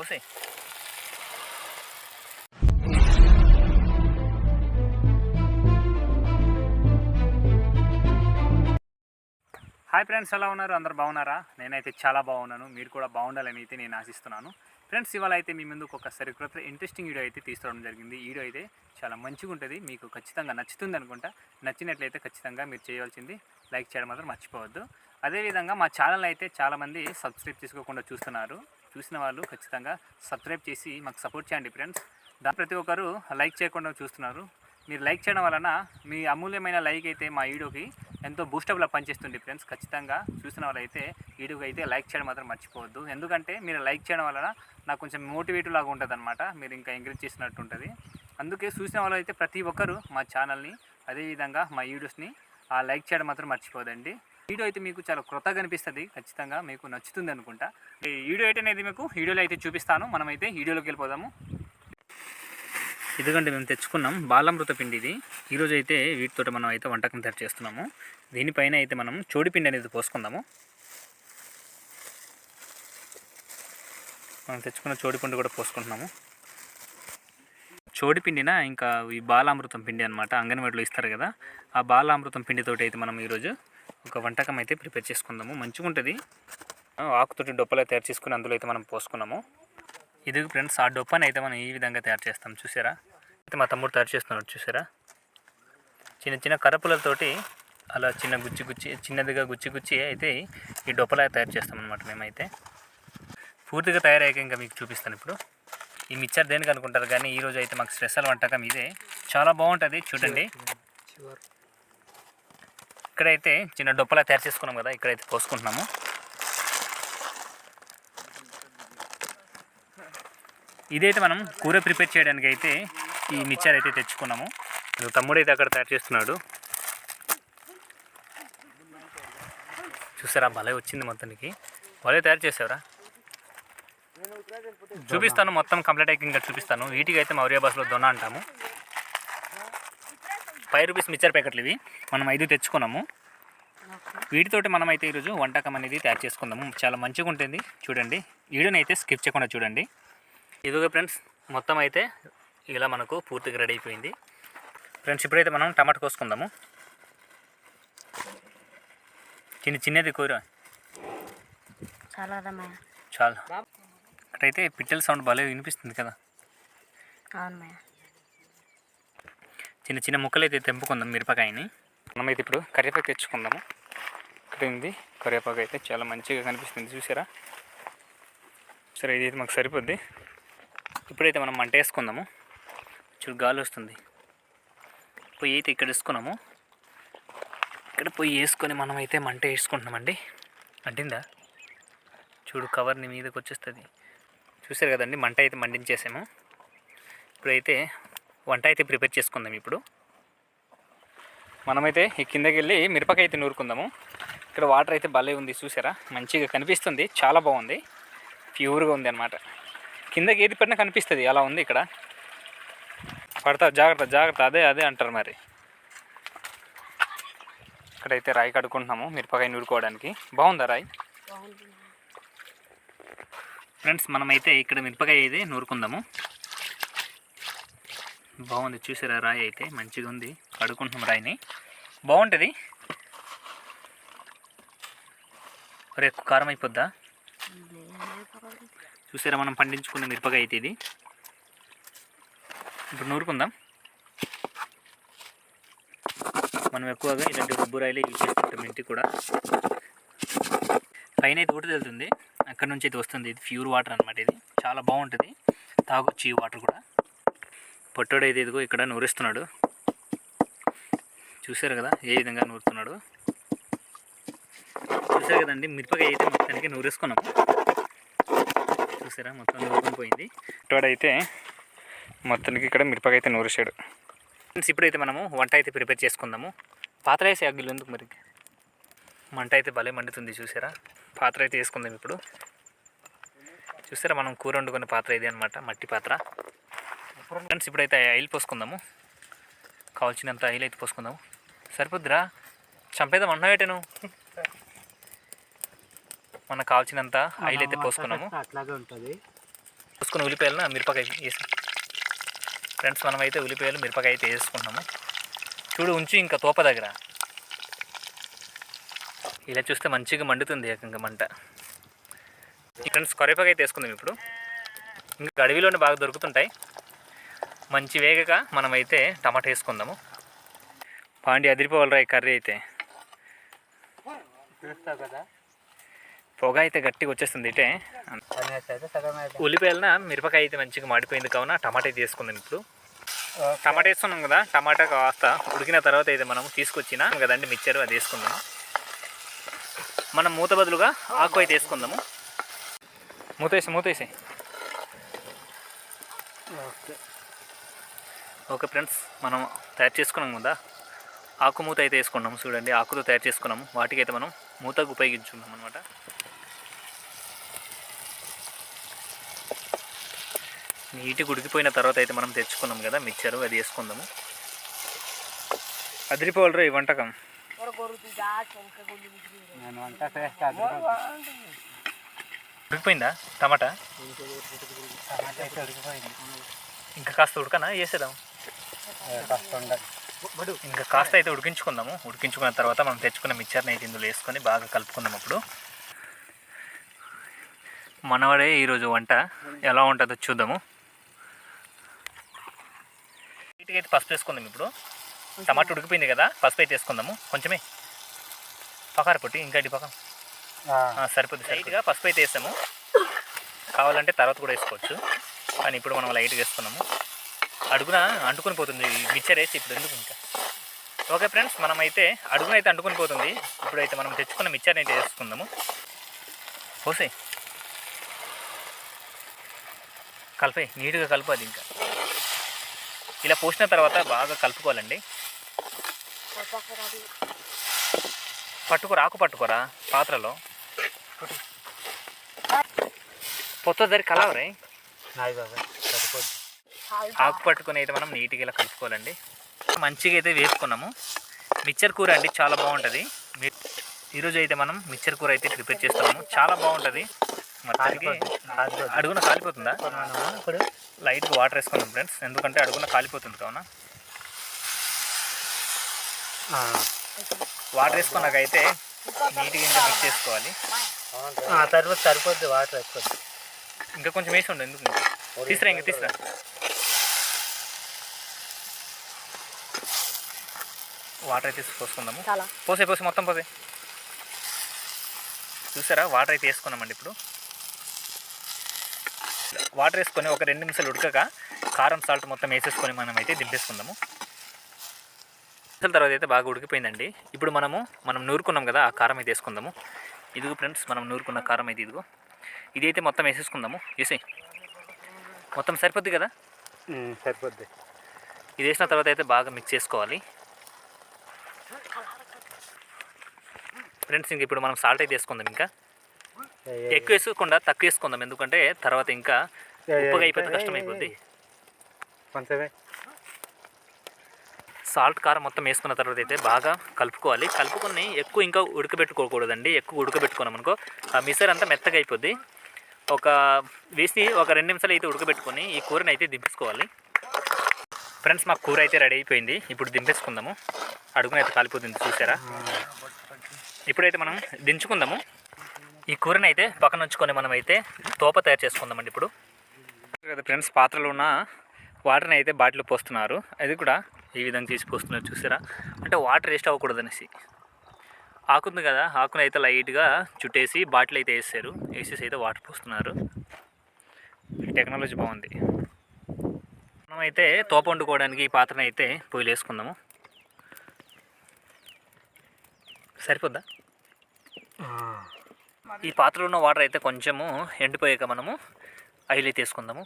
పోసే hi friends ఎలా ఉన్నారు? అందరు బాగున్నారా? నేనైతే చాలా బాగున్నాను. మీరు కూడా బాగుండాలని అయితే నేను ఆశిస్తున్నాను. ఫ్రెండ్స్ ఇవాళ అయితే మీ ముందుకు ఒక సరికొత్త ఇంట్రెస్టింగ్ వీడియో అయితే తీసుకోవడం జరిగింది. ఈ వీడియో అయితే చాలా మంచిగా ఉంటుంది. మీకు ఖచ్చితంగా నచ్చుతుంది అనుకుంటా. నచ్చినట్లయితే ఖచ్చితంగా మీరు చేయవలసింది లైక్ చేయడం మాత్రం మర్చిపోవద్దు. అదేవిధంగా మా ఛానల్ అయితే చాలామంది సబ్స్క్రైబ్ చేసుకోకుండా చూస్తున్నారు. చూసిన వాళ్ళు ఖచ్చితంగా సబ్స్క్రైబ్ చేసి మాకు సపోర్ట్ చేయండి ఫ్రెండ్స్. దాని ప్రతి ఒక్కరు లైక్ చేయకుండా చూస్తున్నారు. మీరు లైక్ చేయడం వలన మీ అమూల్యమైన లైక్ అయితే మా వీడియోకి ఎంతో బూస్టప్లా పనిచేస్తుంది ఫ్రెండ్స్. ఖచ్చితంగా చూసిన వాళ్ళైతే వీడియోకి అయితే లైక్ చేయడం మాత్రం మర్చిపోవద్దు. ఎందుకంటే మీరు లైక్ చేయడం వలన నాకు కొంచెం మోటివేటివ్ లాగా ఉంటుంది అనమాట మీరు ఇంకా ఎంకరేజ్ చేసినట్టు ఉంటుంది. అందుకే చూసిన వాళ్ళు అయితే ప్రతి ఒక్కరు మా ఛానల్ని అదేవిధంగా మా వీడియోస్ని ఆ లైక్ చేయడం మాత్రం మర్చిపోదండి. వీడియో అయితే మీకు చాలా క్రొత్తగా కనిపిస్తుంది ఖచ్చితంగా మీకు నచ్చుతుంది అనుకుంటా. ఈ వీడియో అయితే అనేది మీకు వీడియోలో అయితే చూపిస్తాను. మనమైతే వీడియోలోకి వెళ్ళిపోదాము. ఎందుకంటే మేము తెచ్చుకున్నాం బాలామృత పిండి ఇది. ఈరోజు అయితే వీటితో మనం అయితే వంటకం తయారు చేస్తున్నాము. దీనిపైన అయితే మనం చోడిపిండి అనేది పోసుకుందాము. మనం తెచ్చుకున్న చోడిపిండి కూడా పోసుకుంటున్నాము. చోడిపిండిన ఇంకా ఈ బాలామృతం పిండి అనమాట అంగన్వాడిలో ఇస్తారు కదా. ఆ బాలామృతం పిండితోటి అయితే మనం ఈరోజు ఒక వంటకం అయితే ప్రిపేర్ చేసుకుందాము. మంచిగా ఉంటుంది. ఆకుతోటి డొప్పలా తయారు చేసుకుని అందులో అయితే మనం పోసుకున్నాము. ఇది ఫ్రెండ్స్ ఆ డొప్పని అయితే మనం ఈ విధంగా తయారు చేస్తాం. చూసారా? అయితే మా తమ్ముడు తయారు చేస్తున్నాడు చూసారా? చిన్న చిన్న కరపులతోటి అలా చిన్న గుచ్చి గుచ్చి చిన్నదిగా గుచ్చి గుచ్చి అయితే ఈ డొప్పలా తయారు చేస్తాం అనమాట మేమైతే. పూర్తిగా తయారయ్యాక ఇంకా మీకు చూపిస్తాను ఇప్పుడు. ఈ మిక్చర్ దేనికి అనుకుంటారు? కానీ ఈరోజు అయితే మాకు స్పెషల్ వంటకం ఇదే. చాలా బాగుంటుంది చూడండి. ఇక్కడైతే చిన్న డొప్పలా తయారు చేసుకున్నాం కదా ఇక్కడైతే పోసుకుంటున్నాము. ఇదైతే మనం కూర ప్రిపేర్ చేయడానికి అయితే ఈ మిక్చర్ అయితే తెచ్చుకున్నాము. ఇదిగో తమ్ముడు అయితే అక్కడ తయారు చేస్తున్నాడు. చూసారా భలే వచ్చింది మొత్తానికి. భలే తయారు చేసావురా. చూపిస్తాను మొత్తం కంప్లీట్ అయ్యి ఇంకా చూపిస్తాను. వీటికి అయితే మౌర్య బస్సులో దొన్న అంటాము. ఫైవ్ రూపీస్ మిక్చర్ ప్యాకెట్లు ఇవి. మనం ఐదు తెచ్చుకున్నాము. వీటితోటి మనం అయితే ఈరోజు వంటకం అనేది తయారు చేసుకుందాము. చాలా మంచిగా ఉంటుంది. చూడండి. వీడియోని అయితే స్కిప్ చేయకుండా చూడండి. ఇదిగో ఫ్రెండ్స్ మొత్తం అయితే ఇలా మనకు పూర్తిగా రెడీ అయిపోయింది. ఫ్రెండ్స్ ఇప్పుడైతే మనం టమాటా కోసుకుందాము. చిన్న చిన్నది కూర. చాలా చాలా. ఇక్కడైతే పిట్టల సౌండ్ భలే వినిపిస్తుంది కదా. అవునమ్మయ్య చిన్న చిన్న ముక్కలు అయితే తెంపుకుందాం మిరపకాయని. మనమైతే ఇప్పుడు కరివేపాకు తెచ్చుకుందాము. ఇక్కడ ఉంది. కరివేపాకు అయితే చాలా మంచిగా కనిపిస్తుంది. చూసారా? సరే ఇది అయితే మాకు సరిపోద్ది. ఇప్పుడైతే మనం మంట వేసుకుందాము. చూడు గాలి వస్తుంది. పొయ్యి అయితే ఇక్కడ వేసుకున్నాము. ఇక్కడ పొయ్యి వేసుకొని మనం అయితే మంట వేసుకుంటున్నామండి. అంటిందా చూడు కవర్ని మీదకి వచ్చేస్తుంది. చూసారు కదండి? మంట అయితే మండించేసాము. ఇప్పుడైతే వంట అయితే ప్రిపేర్ చేసుకుందాం ఇప్పుడు. మనమైతే ఈ కిందకి వెళ్ళి మిరపకాయ అయితే నూరుకుందాము. ఇక్కడ వాటర్ అయితే భలే ఉంది చూసారా? మంచిగా కనిపిస్తుంది చాలా బాగుంది. ప్యూర్గా ఉంది అనమాట కిందకి ఏది పడినా కనిపిస్తుంది అలా ఉంది ఇక్కడ. పడతా జాగ్రత్త జాగ్రత్త అదే అదే అంటారు మరి. ఇక్కడైతే రాయి కడుక్కుంటున్నాము మిరపకాయ నూరుకోవడానికి. బాగుందా రాయి? ఫ్రెండ్స్ మనమైతే ఇక్కడ మిరపకాయ అయితే నూరుకుందాము. బాగుంది. చూసారా రాయి అయితే? మంచిగా ఉంది. కడుక్కుంటున్నాం రాయిని. బాగుంటుంది. మరి ఎక్కువ కారం అయిపోద్దా? చూసారా మనం పండించుకున్న మిరపకాయ అయితే ఇది. ఇప్పుడు నూరుకుందాం. మనం ఎక్కువగా ఇలాంటి రుబ్బు యూజ్ చేసుకుంటాం ఇంటికి కూడా. పైన అయితే ఒకటి వెళ్తుంది అక్కడ నుంచి అయితే వస్తుంది. ఇది ప్యూర్ వాటర్ అనమాట ఇది. చాలా బాగుంటుంది. తాగొచ్చు ఈ వాటర్ కూడా. పొట్టోడు అయితే ఇదిగో ఇక్కడ నూరుస్తున్నాడు. చూసారు కదా ఏ విధంగా నూరుతున్నాడు. చూసారు కదండి మిరపకాయ అయితే మొత్తానికి నూరేసుకున్నాము చూసారా మొత్తం నూరుకొని పోయింది. పొట్టోడైతే మొత్తానికి ఇక్కడ మిరపకాయ అయితే నూరేసాడు. ఫ్రెండ్స్ ఇప్పుడైతే మనము వంట అయితే ప్రిపేర్ చేసుకుందాము. పాత్ర వేసే అగ్గిలు ఎందుకు మరి? మంట అయితే భలే మండుతుంది చూసారా పాత్ర అయితే వేసుకుందాం ఇప్పుడు. చూసారా మనం కూర వండుకునే పాత్ర ఇది అనమాట మట్టి పాత్ర. ఫ్రెండ్స్ ఇప్పుడైతే ఆయిల్ పోసుకుందాము. కావాల్సినంత ఆయిల్ అయితే పోసుకుందాము. సరిపోద్దిరా? చంపేద్దాం అన్నావేటను మనకు కావాల్సినంత ఆయిల్ అయితే పోసుకున్నాము. అట్లాగే ఉంటుంది. చూసుకుని ఉల్లిపాయలను మిరపకాయ వేసి ఫ్రెండ్స్ మనమైతే ఉల్లిపాయలు మిరపకాయ అయితే వేసుకుంటున్నాము. చూడు ఉంచి ఇంకా తోప దగ్గర. ఇలా చూస్తే మంచిగా మండుతుంది ఏకంగా మంట. ఫ్రెండ్స్ కరివేపాకు అయితే వేసుకుందాం ఇప్పుడు. ఇంకా అడవిలోనే బాగా దొరుకుతుంటాయి. మంచి వేగగా మనమైతే టమాటా వేసుకుందాము. పాండి అదిరిపోవాలరా ఈ కర్రీ అయితే. పొగ అయితే గట్టిగా వచ్చేస్తుంది ఇటే. ఉల్లిపాయలన? మిరపకాయ అయితే మంచిగా మాడిపోయింది కావున టమాటా అయితే వేసుకుందాం ఇప్పుడు. టమాటా వేస్తున్నాం కదా టమాటా కాస్త ఉడికిన తర్వాత అయితే మనం తీసుకొచ్చిన కదండి మిక్చర్ అది వేసుకుందాము. మనం మూత బదులుగా ఆకు అయితే వేసుకుందాము. మూతేసి మూతేసి ఓకే. ఓకే ఫ్రెండ్స్ మనం తయారు చేసుకున్నాం కదా? ఆకు మూత అయితే వేసుకున్నాము చూడండి ఆకుతో తయారు చేసుకున్నాము. వాటికైతే మనం మూతకు ఉపయోగించుకున్నాం అనమాట నీట్గా ఉడికిపోయిన తర్వాత అయితే మనం తెచ్చుకున్నాం కదా మిక్చరు అది వేసుకుందాము. అదిరిపోవాలరా ఈ వంటకం. ఉడికిపోయిందా? టమాటా? ఇంకా కాస్త ఉడకనా? వేసేద్దాం. ఉండదు ఇంకా కాస్త అయితే ఉడికించుకుందాము. ఉడికించుకున్న తర్వాత మనం తెచ్చుకున్న మిక్చర్ని అయితే ఇందులో వేసుకొని బాగా కలుపుకుందాం అప్పుడు. మనవాడే ఈరోజు వంట ఎలా ఉంటుందో చూద్దాము. వీటికి అయితే పసుపు వేసుకుందాం ఇప్పుడు. టమాటా ఉడికిపోయింది కదా పసుపు అయితే వేసుకుందాము. కొంచెమే. పకార పొట్టి ఇంకా ఇటు పక్క ఆ, సరిపోద్ది. లైట్గా పసుపు అయితే వేసాము. కావాలంటే తర్వాత కూడా వేసుకోవచ్చు. కానీ ఇప్పుడు మనం లైట్గా వేసుకున్నాము. అడుగున అంటుకొని పోతుంది. ఈ మిక్చర్ వేసి ఇప్పుడు ఎందుకు ఇంకా? ఓకే ఫ్రెండ్స్ మనమైతే అడుగున అయితే అంటుకొని పోతుంది. ఇప్పుడైతే మనం తెచ్చుకున్న మిక్చర్ని అయితే వేసుకుందాము. పోసే కలిపే నీట్గా కలుపు అది ఇంకా. ఇలా పోసిన తర్వాత బాగా కలుపుకోవాలండి. పట్టుకోరా ఆకు పట్టుకోరా పాత్రలో. పొత్త దగ్గర కలవరే నాయి బాబా ఆకు పట్టుకొని అయితే మనం నీట్గా ఇలా కలుపుకోవాలండి. మంచిగా అయితే వేసుకున్నాము. మిక్చర్ కూర అండి చాలా బాగుంటుంది. ఈరోజు అయితే మనం మిక్చర్ కూర అయితే ప్రిపేర్ చేస్తున్నాము. చాలా బాగుంటుంది. మొత్తానికి. అడుగున కాలిపోతుందా? లైట్గా వాటర్ వేసుకుందాం ఫ్రెండ్స్. ఎందుకంటే అడుగున కాలిపోతుంది కావున. వాటర్ వేసుకున్నాకైతే నీట్గా ఇంకా మిక్స్ చేసుకోవాలి. ఆ, సరిపోద్ది వాటర్ ఎక్కువ ఇంకా కొంచెం వేసి ఉండు ఎందుకు? తీసురా ఇంకా తీసురా. వాటర్ అయితే పోసుకుందాము చాలా. పోసే పోసే మొత్తం పోసే. చూసారా? వాటర్ అయితే వేసుకున్నామండి ఇప్పుడు. వాటర్ వేసుకొని ఒక రెండు నిమిషాలు ఉడకక కారం సాల్ట్ మొత్తం వేసేసుకొని మనం అయితే దింపేసుకుందాము. నిమిషాల తర్వాత అయితే బాగా ఉడికిపోయిందండి. ఇప్పుడు మనము మనం నూరుకున్నాం కదా ఆ కారం అయితే వేసుకుందాము. ఇదిగో ఫ్రెండ్స్ మనం నూరుకున్న కారం అయితే ఇదిగో. ఇది అయితే మొత్తం వేసేసుకుందాము. వేసే మొత్తం సరిపోద్ది కదా? సరిపోద్ది. ఇది వేసిన తర్వాత అయితే బాగా మిక్స్ చేసుకోవాలి. ఫ్రెండ్స్ ఇంక ఇప్పుడు మనం సాల్ట్ అయితే వేసుకుందాం ఇంకా. ఎక్కువ వేసుకోకుండా తక్కువ వేసుకుందాం ఎందుకంటే తర్వాత ఇంకా ఉప్పుగా అయిపోతే కష్టం అయిపోద్ది సాల్ట్ కారం మొత్తం వేసుకున్న తర్వాత అయితే బాగా కలుపుకోవాలి. కలుపుకొని ఎక్కువ ఇంకా ఉడకబెట్టుకోకూడదండి. ఎక్కువ ఉడకబెట్టుకున్నాం అనుకో ఆ మిసర్ అంతా మెత్తగా అయిపోద్ది. ఒక వేసి ఒక రెండు నిమిషాలు అయితే ఉడకబెట్టుకొని ఈ కూరని అయితే దింపేసుకోవాలి. ఫ్రెండ్స్ మాకు కూర అయితే రెడీ అయిపోయింది. ఇప్పుడు దింపేసుకుందాము. అడుగున అయితే కాలిపోతుంది చూసారా? ఇప్పుడైతే మనం దించుకుందాము. ఈ కూరని అయితే పక్కన ఉంచుకొని మనం అయితే తోప తయారు చేసుకుందామండి ఇప్పుడు. కదా ఫ్రెండ్స్ పాత్రలో ఉన్న వాటర్ని అయితే బాటిల్ పోస్తున్నారు. అది కూడా ఈ విధంగా తీసి పోస్తున్నారు చూసారా? అంటే వాటర్ వేస్ట్ అవ్వకూడదు అనేసి ఆకుంది కదా ఆకుని అయితే లైట్గా చుట్టేసి బాటిల్ అయితే వేసారు వేసేసి అయితే వాటర్ పోస్తున్నారు. టెక్నాలజీ బాగుంది. మనమైతే తోప వండుకోవడానికి ఈ పాత్రను అయితే పొయ్యిలు వేసుకుందాము. సరిపోద్దా? ఈ పాత్రలో ఉన్న వాటర్ అయితే కొంచెము ఎండిపోయాక మనము ఆయిల్ అయితే వేసుకుందాము.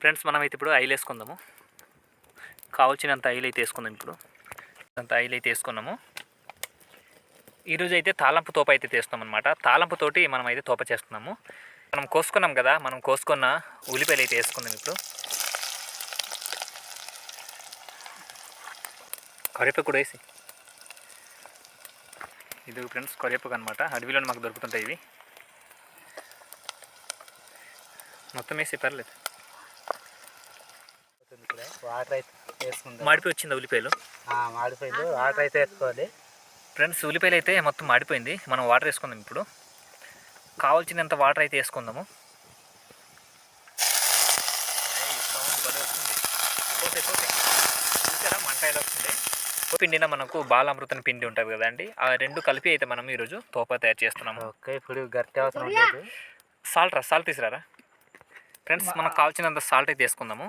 ఫ్రెండ్స్ మనమైతే ఇప్పుడు ఆయిల్ వేసుకుందాము. కావాల్సినంత ఆయిల్ అయితే వేసుకుందాం ఇప్పుడు. అంత ఆయిల్ అయితే వేసుకున్నాము. ఈరోజు అయితే తాళంపు తోప అయితే తీస్తాం అనమాట తాళంపుతోటి మనం అయితే తోప చేస్తున్నాము. మనం కోసుకున్నాం కదా మనం కోసుకున్న ఉల్లిపాయలు అయితే వేసుకుందాం ఇప్పుడు. కరివేపాకు కూడా వేసి. ఇది ఫ్రెండ్స్ కరివేపాకు అనమాట అడవిలో మాకు దొరుకుతుంటాయి ఇవి. మొత్తం వేసి పర్లేదు. వాటర్ అయితే వేసుకుందాం. మాడిపోయి వచ్చింది ఉల్లిపాయలు? మాడిపోయింది. వాటర్ అయితే వేసుకోవాలి. ఫ్రెండ్స్ ఉల్లిపాయలు అయితే మొత్తం మాడిపోయింది. మనం వాటర్ వేసుకుందాం ఇప్పుడు. కావాల్సినంత వాటర్ అయితే వేసుకుందాము చూసారా మంట ఎలా వస్తుంది పిండిన మనకు బాలామృతం పిండి ఉంటుంది కదండి ఆ రెండు కలిపి అయితే మనం ఈరోజు తోప తయారు చేస్తున్నాము. ఓకే ఇప్పుడు గట్టి అవసరం లేదు. సాల్ట్ రా సాల్ట్ తీసుకురారా? ఫ్రెండ్స్ మనకు కావాల్సినంత సాల్ట్ అయితే వేసుకుందాము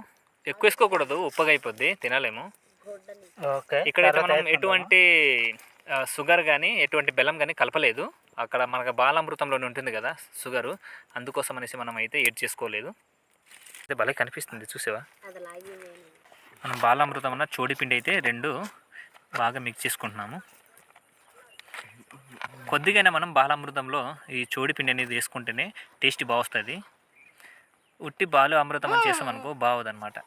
ఎక్కువ వేసుకోకూడదు ఉప్పగా అయిపోద్ది తినలేము. ఓకే ఇక్కడైతే మనం? ఎటువంటి షుగర్ కానీ ఎటువంటి బెల్లం కానీ కలపలేదు. అక్కడ మనకు బాలామృతంలోనే ఉంటుంది కదా షుగరు. అందుకోసం అనేసి మనం అయితే ఏడ్ చేసుకోలేదు. అయితే భలే కనిపిస్తుంది చూసావా? అది లాగి మనం బాలామృతం అన్న చోడిపిండి అయితే రెండు బాగా మిక్స్ చేసుకుంటున్నాము. కొద్దిగానే మనం బాలామృతంలో ఈ చోడిపిండి అనేది వేసుకుంటేనే టేస్ట్ బాగా వస్తుంది ఉట్టి బాలు అమృతం అని చేసామనుకో బాగోదన్నమాట.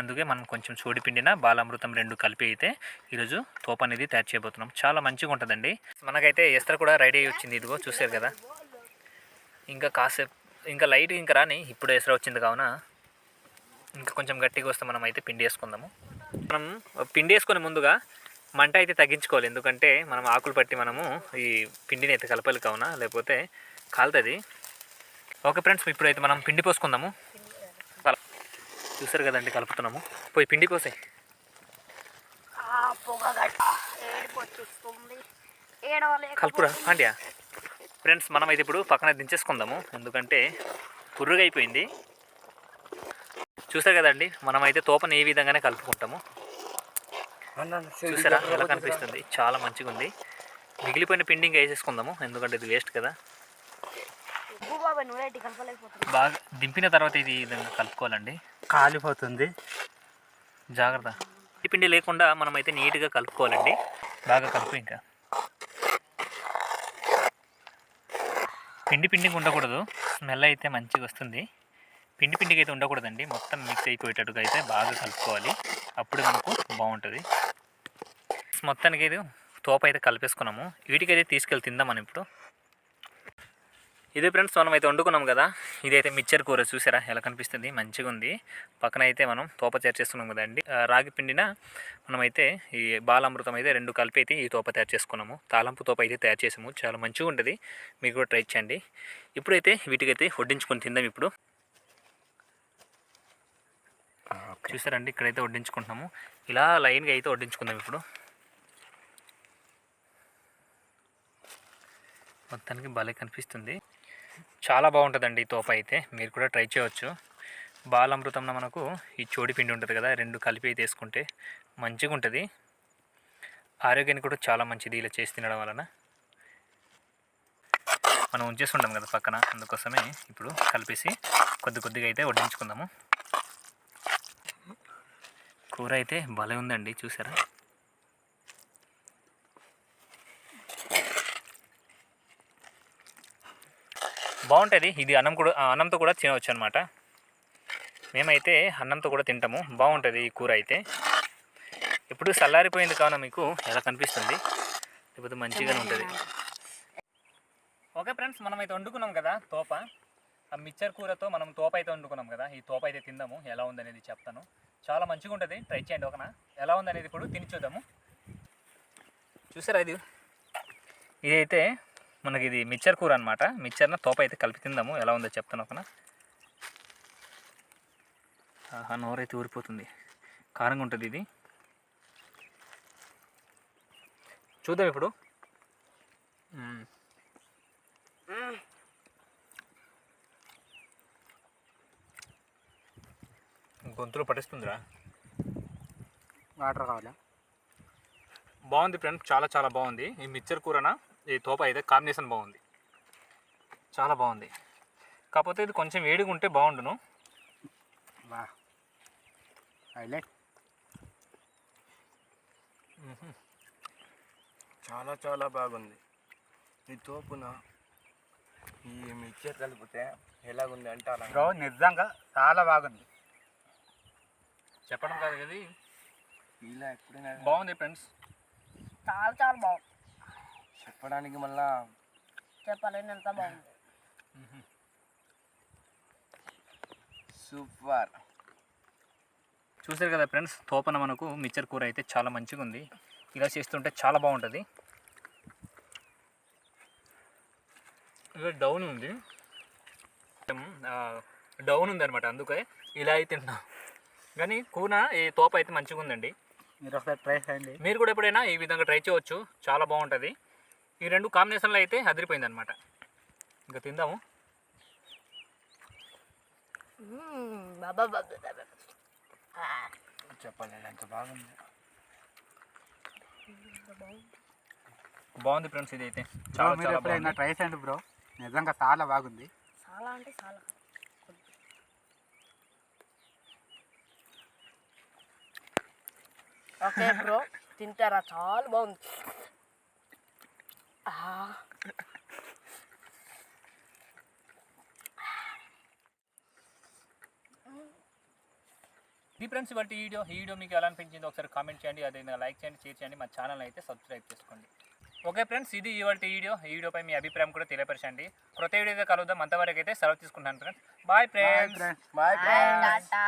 అందుకే మనం కొంచెం చోడిపిండిన బాలామృతం రెండు కలిపి అయితే ఈరోజు తోప అనేది తయారు చేయబోతున్నాం. చాలా మంచిగా ఉంటుందండి. మనకైతే ఎస్తర కూడా రెడీ అయ్యి వచ్చింది ఇదిగో చూసారు కదా. ఇంకా కాసేపు ఇంకా లైట్ ఇంకా రాని ఇప్పుడు ఎసర వచ్చింది కావున ఇంకా కొంచెం గట్టిగా వస్తే మనం అయితే పిండి వేసుకుందాము. మనం పిండి వేసుకునే ముందుగా మంట అయితే తగ్గించుకోవాలి. ఎందుకంటే మనం ఆకులు పట్టి మనము ఈ పిండిని అయితే కలపాలి కావున లేకపోతే కాలుతుంది. ఓకే ఫ్రెండ్స్ ఇప్పుడైతే మనం పిండి పోసుకుందాము. చూసారు కదండి కలుపుతున్నాము. పోయి పిండి పోసే కలుపురా ఆండియా ఫ్రెండ్స్ మనం అయితే ఇప్పుడు పక్కన దించేసుకుందాము. ఎందుకంటే పుర్రుగా అయిపోయింది చూసారు కదండి? మనం అయితే తోపని ఏ విధంగానే కలుపుకుంటాము. చూసారా? ఎలా కనిపిస్తుంది? చాలా మంచిగా ఉంది మిగిలిపోయిన పిండి ఇంకా వేసేసుకుందాము. ఎందుకంటే ఇది వేస్ట్ కదా. బాగా దింపిన తర్వాత ఇది విధంగా కలుపుకోవాలండి. కాలిపోతుంది. జాగ్రత్త. ఈ పిండి లేకుండా మనం అయితే నీట్గా కలుపుకోవాలండి. బాగా కలుపు ఇంకా. పిండి పిండికి ఉండకూడదు. స్మెల్ అయితే మంచిగా వస్తుంది. పిండి పిండికి అయితే ఉండకూడదండి. మొత్తం మిక్స్ అయిపోయేటట్టుగా అయితే బాగా కలుపుకోవాలి. అప్పుడు మనకు బాగుంటుంది. మొత్తానికి అయితే తోప అయితే కలిపేసుకున్నాము. వీటికైతే తీసుకెళ్ళి తిందాం మనం ఇప్పుడు. ఇదే ఫ్రెండ్స్ మనం అయితే వండుకున్నాం కదా. ఇదైతే మిక్చర్ కూర చూసారా? ఎలా కనిపిస్తుంది? మంచిగా ఉంది. పక్కన అయితే మనం తోప తయారు చేస్తున్నాం కదండి రాగి పిండిన మనమైతే ఈ బాలామృతం అయితే రెండు కలిపి అయితే ఈ తోప తయారు చేసుకున్నాము. తాలంపు తోప అయితే తయారు చేసాము. చాలా మంచిగా ఉంటుంది. మీకు కూడా ట్రై చేయండి. ఇప్పుడైతే వీటికైతే వడ్డించుకొని తిందాం ఇప్పుడు. చూసారండి ఇక్కడైతే వడ్డించుకుంటున్నాము. ఇలా లైన్గా అయితే వడ్డించుకుందాం ఇప్పుడు. మొత్తానికి భలే కనిపిస్తుంది. చాలా బాగుంటుందండి ఈ తోప అయితే. మీరు కూడా ట్రై చేయవచ్చు బాలామృతంలో మనకు ఈ చోడి పిండి ఉంటుంది కదా రెండు కలిపి అయితే వేసుకుంటే మంచిగా ఉంటుంది. ఆరోగ్యానికి కూడా చాలా మంచిది ఇలా చేసి తినడం వలన. మనం ఉంచేసి ఉంటాం కదా పక్కన అందుకోసమే ఇప్పుడు కలిపేసి కొద్ది కొద్దిగా అయితే వడ్డించుకుందాము. కూర అయితే భలే ఉందండి చూసారా? బాగుంటుంది. ఇది అన్నం కూడా అన్నంతో కూడా తినవచ్చు అనమాట మేమైతే అన్నంతో కూడా తింటాము. బాగుంటుంది ఈ కూర అయితే. ఇప్పుడు చల్లారిపోయింది కావున మీకు ఎలా కనిపిస్తుంది? లేకపోతే మంచిగానే ఉంటుంది. ఓకే ఫ్రెండ్స్ మనం అయితే వండుకున్నాం కదా తోప. ఆ మిక్చర్ కూరతో మనం తోప అయితే వండుకున్నాం కదా ఈ తోప అయితే తిందాము ఎలా ఉందనేది చెప్తాను. చాలా మంచిగా ఉంటుంది. ట్రై చేయండి ఒకనా ఎలా ఉందనేది ఇప్పుడు తిని చూద్దాము. చూసారా ఇది? ఇదైతే మనకి ఇది మిక్చర్ కూర అనమాట మిక్చర్న తోప అయితే కలిపి తిందాము. ఎలా ఉందో చెప్తాను ఒకనా ఆహా నోరైతే ఊరిపోతుంది. కారంగా ఉంటుంది ఇది. చూద్దాం ఇప్పుడు. గొంతులో పట్టిస్తుందిరా వాటర్ కావాలా? బాగుంది ఫ్రెండ్ చాలా చాలా బాగుంది. ఈ మిక్చర్ కూరన? ఈ తోప అయితే కాంబినేషన్ బాగుంది. చాలా బాగుంది. కాకపోతే ఇది కొంచెం వేడిగా ఉంటే బాగుండును. చాలా చాలా బాగుంది. ఈ తోపున ఈ మిక్చర్ కలిపితే ఎలాగుంది అంటే నిజంగా చాలా బాగుంది. చెప్పడం కాదు కదా ఇలా ఎప్పుడైనా బాగుంది ఫ్రెండ్స్. చాలా చాలా బాగుంది. చెప్పడానికి మళ్ళా చెప్పాలని ఎంత బాగుంది. సూపర్. చూసారు కదా ఫ్రెండ్స్ తోపన మనకు మిక్చర్ కూర అయితే చాలా మంచిగా ఉంది. ఇలా చేస్తుంటే చాలా బాగుంటుంది. ఇలా డౌన్ ఉంది. డౌన్ ఉంది అనమాట అందుకే ఇలా అయితే తింటాం కానీ కూర ఈ తోప అయితే మంచిగా ఉందండి మీరు ఒకసారి ట్రై చేయండి. మీరు కూడా ఎప్పుడైనా ఈ విధంగా ట్రై చేయవచ్చు. చాలా బాగుంటుంది. ఈ రెండు కాంబినేషన్లో అయితే అదిరిపోయింది అనమాట ఇంకా తిందాము. ఎంత బాగుంది. బాగుంది ఫ్రెండ్స్ ఇది అయితే చాలా ట్రై చేయండి బ్రో. నిజంగా చాలా బాగుంది. చాలా అంటే చాలా. Okay bro. తింటారా? చాలా బాగుంది. ఆ, ఇది ఫ్రెండ్స్ ఇవాళ ఈ వీడియో ఈ వీడియో మీకు ఎలా అనిపించింది ఒకసారి కామెంట్ చేయండి. అదేవిధంగా లైక్ చేయండి షేర్ చేయండి. మా ఛానల్ అయితే సబ్స్క్రైబ్ చేసుకోండి. ఓకే ఫ్రెండ్స్ ఇది ఇవాళ వీడియో. ఈ వీడియోపై మీ అభిప్రాయం కూడా తెలియపరచండి. కొత్త వీడియో కలుద్దాం. అంతవరకు అయితే సెలవు తీసుకుంటాను friends bye friends friends bye tata.